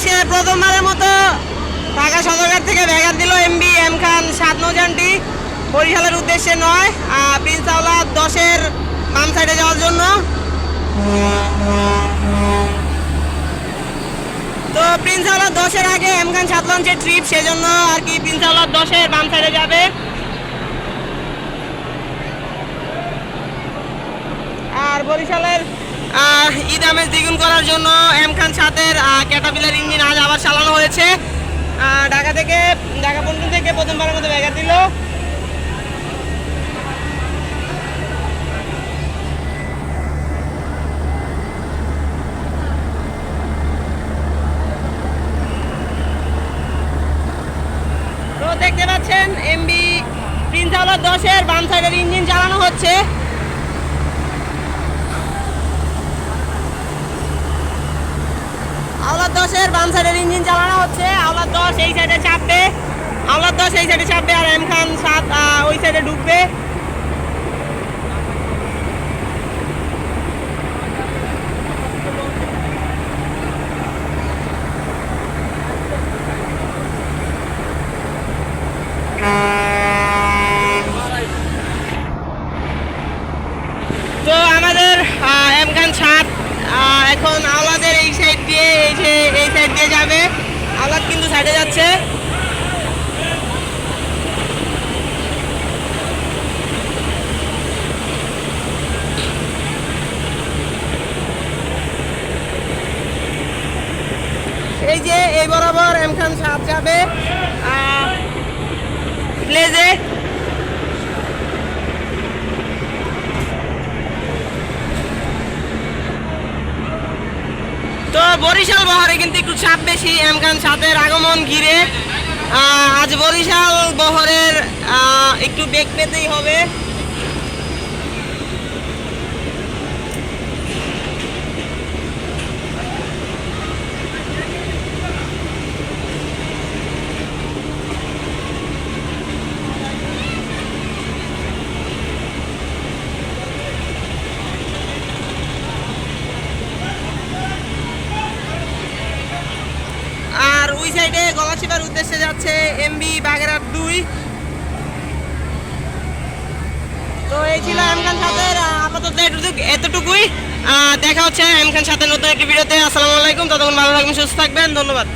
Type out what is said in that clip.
আজকে প্রথমবারের মতো। ঢাকা সদরঘাট থেকে ভ্যাগার দিল এমবি এম খান সাত নৌযানটি বরিশালের উদ্দেশ্যে নয় প্রিন্স আওলাদ দশের বাম সাইডে যাওয়ার জন্য। তো প্রিন্স আওলাদ দশের আগে এম খান সাত লঞ্চের ট্রিপ সেজন্য আর কি প্রিন্স আওলাদ দশের বাম সাইডে যাবে। আর বরিশালের ঈদ আমেজ দ্বিগুণ করার জন্য এম খান সাতের ক্যাটাপিলার ইঞ্জিন আজ আবার চালানো হয়েছে। ঢাকা থেকে, ঢাকা পন্টন থেকে প্রথমবারের মতো ব্যাগা দিল। দেখতে পাচ্ছেন, এমবি, প্রিন্স দশের বাম সাইডের ইঞ্জিন চালানো হচ্ছে আওলাদ দশের বাম সাইডের ইঞ্জিন চালানো হচ্ছে। আওলাদ দশ এই সাইডে চাপবে। আওলাদ দশ এই সাইডে চাপবে আর এম খান সাত ওই সাইডে ঢুকবে তো আমাদের আহ, এম খান সাত আহ, এখন আওলাদের এই সাইড দিয়ে এই যে এই সাইড দিয়ে যাবে আওলাদ কিন্তু সাইডে যাচ্ছে। এই যে এই বরাবর এমখান খান সাত যাবে। তো বরিশাল বহরে কিন্তু একটু চাপ বেশি, এম খান আগমন ঘিরে। আজ বরিশাল বহরের একটু বেগ পেতেই হবে আর ওই সাইডে গলাচিপার উদ্দেশ্যে যাচ্ছে এমবি বাগেরহাট দুই। তো এই ছিল আমখান সাথের আপাতত এটুকু এতটুকুই। দেখা হচ্ছে আমখান সাথে নতুন একটি ভিডিওতে। আসসালামু আলাইকুম। ততক্ষণ ভালো থাকবেন, সুস্থ থাকবেন। ধন্যবাদ।